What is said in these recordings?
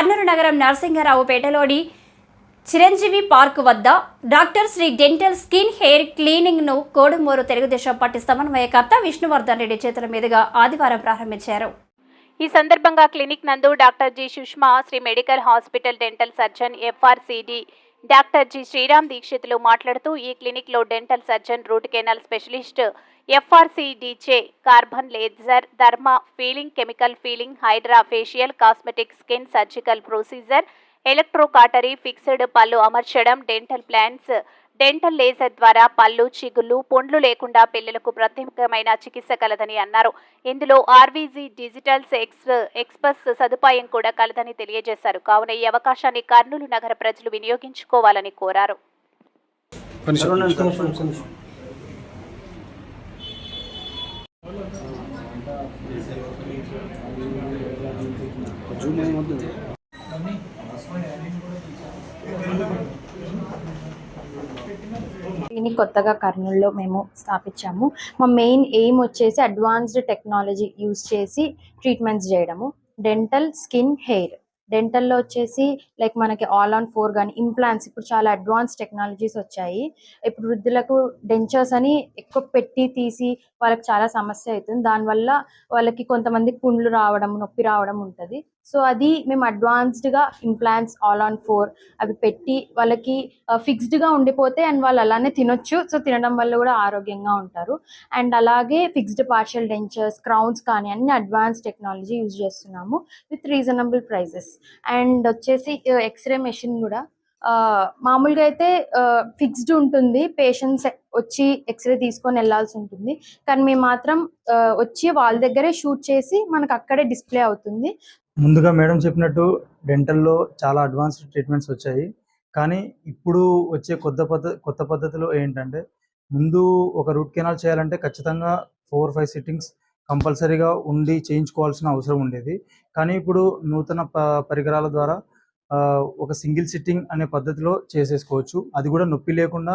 కర్నూలు నగరం నరసింహరావుపేటలోని చిరంజీవి పార్క్ వద్ద doctor Sri dental skin hair క్లీనింగ్ను Kodumur Telugu Desam party సమన్వయకర్త విష్ణువర్ధన్ రెడ్డి చేతుల మీదుగా ఆదివారం ప్రారంభించారు. ఈ సందర్భంగా క్లినిక్ నందు doctor G Sushma Sri medical hospital dental surgeon FRCD doctor G Sriram Dikshitulu మాట్లాడుతూ ఈ క్లినిక్లో dental surgeon root canal specialist ఎఫ్ఆర్సిడిచే carbon laser derma peeling chemical peeling hydra facial cosmetic skin surgical procedure electrocautery fixed పళ్ళు అమర్చడం dental plans dental laser ద్వారా పళ్ళు చిగుళ్ళు పొండ్లు లేకుండా పిల్లలకు ప్రత్యేకమైన చికిత్స కలదని అన్నారు. ఇందులో ఆర్వీజీ డిజిటల్స్ ఎక్స్ ఎక్స్ప్రెస్ సదుపాయం కూడా కలదని తెలియజేశారు. కావున ఈ అవకాశాన్ని కర్నూలు నగర ప్రజలు వినియోగించుకోవాలని కోరారు. దీన్ని కొత్తగా కర్నూలులో మేము స్థాపించాము. మా మెయిన్ ఎయిమ్ వచ్చేసి అడ్వాన్స్డ్ టెక్నాలజీ యూస్ చేసి ట్రీట్మెంట్స్ చేయడము. Dental skin hair. డెంటల్లో వచ్చేసి లైక్ మనకి ఆల్ ఆన్ ఫోర్ కానీ ఇంప్లాంట్స్ ఇప్పుడు చాలా అడ్వాన్స్ టెక్నాలజీస్ వచ్చాయి. ఇప్పుడు వృద్ధులకు డెంచర్స్ అని ఎక్కువ పెట్టి తీసి వాళ్ళకి చాలా సమస్య అవుతుంది. దానివల్ల వాళ్ళకి కొంతమంది పుండ్లు రావడం నొప్పి రావడం ఉంటుంది. సో అది మేము అడ్వాన్స్డ్గా ఇంప్లాంట్స్ ఆల్ ఆన్ ఫోర్ అవి పెట్టి వాళ్ళకి ఫిక్స్డ్గా ఉండిపోతే అండ్ వాళ్ళు అలానే తినొచ్చు. సో తినడం వల్ల కూడా ఆరోగ్యంగా ఉంటారు. అండ్ అలాగే ఫిక్స్డ్ పార్షియల్ డెంచర్స్ క్రౌన్స్ కానీ అన్ని అడ్వాన్స్ టెక్నాలజీ యూజ్ చేస్తున్నాము విత్ రీజనబుల్ ప్రైజెస్ అండ్ వచ్చేసి ఎక్స్రే మెషిన్ కూడా మామూలుగా అయితే ఫిక్స్డ్ ఉంటుంది. పేషెంట్స్ వచ్చి ఎక్స్రే తీసుకొని వెళ్ళాల్సి ఉంటుంది. కానీ మేము మాత్రం వచ్చి వాళ్ళ దగ్గరే షూట్ చేసి మనకు అక్కడే డిస్ప్లే అవుతుంది. ముందుగా మేడం చెప్పినట్టు డెంటల్లో చాలా అడ్వాన్స్డ్ ట్రీట్మెంట్స్ వచ్చాయి. కానీ ఇప్పుడు వచ్చే కొత్త పద్ధ కొత్త పద్ధతిలో ఏంటంటే ముందు ఒక రూట్ కెనాల్ చేయాలంటే ఖచ్చితంగా ఫోర్ ఫైవ్ సిట్టింగ్స్ కంపల్సరీగా ఉండి చేయించుకోవాల్సిన అవసరం ఉండేది. కానీ ఇప్పుడు నూతన ప పరికరాల ద్వారా ఒక సింగిల్ సిట్టింగ్ అనే పద్ధతిలో చేసేసుకోవచ్చు. అది కూడా నొప్పి లేకుండా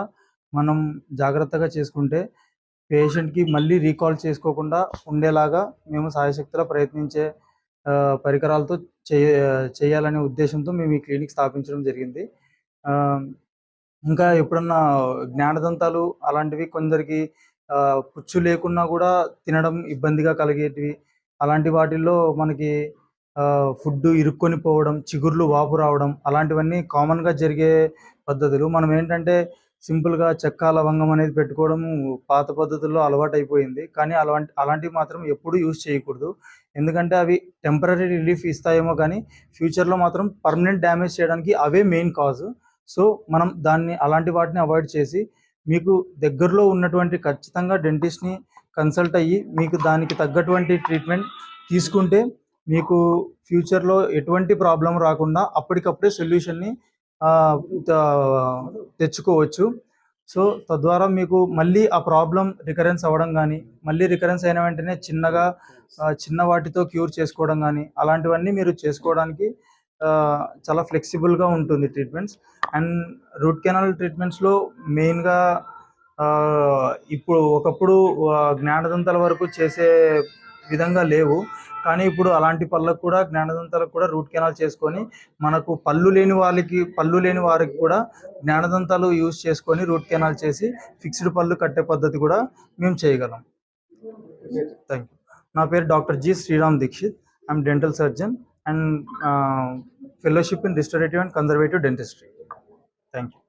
మనం జాగ్రత్తగా చేసుకుంటే పేషెంట్కి మళ్ళీ రీకాల్ చేసుకోకుండా ఉండేలాగా మేము సాయశక్తిలో ప్రయత్నించే పరికరాలతో చేయ చేయాలనే ఉద్దేశంతో మేము ఈ క్లినిక్ స్థాపించడం జరిగింది. ఇంకా ఎప్పుడన్నా జ్ఞానదంతాలు అలాంటివి కొందరికి పుచ్చు లేకున్నా కూడా తినడం ఇబ్బందిగా కలిగేటివి అలాంటి వాటిల్లో మనకి ఫుడ్ ఇరుక్కొని పోవడం చిగుర్లు వాపు రావడం అలాంటివన్నీ కామన్గా జరిగే పద్ధతులు. మనం ఏంటంటే సింపుల్గా చెక్క లవంగం అనేది పెట్టుకోవడం పాత పద్ధతుల్లో అలవాటు అయిపోయింది కానీ అలాంటి అలాంటివి మాత్రం ఎప్పుడూ యూజ్ చేయకూడదు. ఎందుకంటే అవి టెంపరీ రిలీఫ్ ఇస్తాయేమో కానీ ఫ్యూచర్లో మాత్రం పర్మనెంట్ డ్యామేజ్ చేయడానికి అవే మెయిన్ కాజ్ సో మనం దాన్ని అలాంటి వాటిని అవాయిడ్ చేసి మీకు దగ్గరలో ఉన్నటువంటి ఖచ్చితంగా డెంటిస్ట్ని కన్సల్ట్ అయ్యి మీకు దానికి తగ్గటువంటి ట్రీట్మెంట్ తీసుకుంటే మీకు ఫ్యూచర్లో ఎటువంటి ప్రాబ్లం రాకుండా అప్పటికప్పుడే సొల్యూషన్ని తెచ్చుకోవచ్చు. సో తద్వారా మీకు మళ్ళీ ఆ ప్రాబ్లం రికరెన్స్ అవ్వడం కానీ మళ్ళీ రికరెన్స్ అయిన వెంటనే చిన్నగా చిన్న వాటితో క్యూర్ చేసుకోవడం కానీ అలాంటివన్నీ మీరు చేసుకోవడానికి చాలా ఫ్లెక్సిబుల్గా ఉంటుంది ట్రీట్మెంట్స్ అండ్ రూట్ కెనాల్ ట్రీట్మెంట్స్లో మెయిన్గా ఇప్పుడు ఒకప్పుడు జ్ఞానదంతల జ్ఞానదంతాల వరకు చేసే విధంగా లేవు. కానీ ఇప్పుడు అలాంటి పళ్ళకు కూడా జ్ఞానదంతాలకు కూడా రూట్ కెనాల్ చేసుకొని మనకు పళ్ళు లేని వాళ్ళకి పళ్ళు లేని వారికి కూడా జ్ఞానదంతాలు యూజ్ చేసుకొని రూట్ కెనాల్ చేసి ఫిక్స్డ్ పళ్ళు కట్టే పద్ధతి కూడా మేము చేయగలం. థ్యాంక్ యూ నా పేరు doctor G Sriram Dikshit. I'm dental surgeon and fellowship in restorative and conservative dentistry. Thank you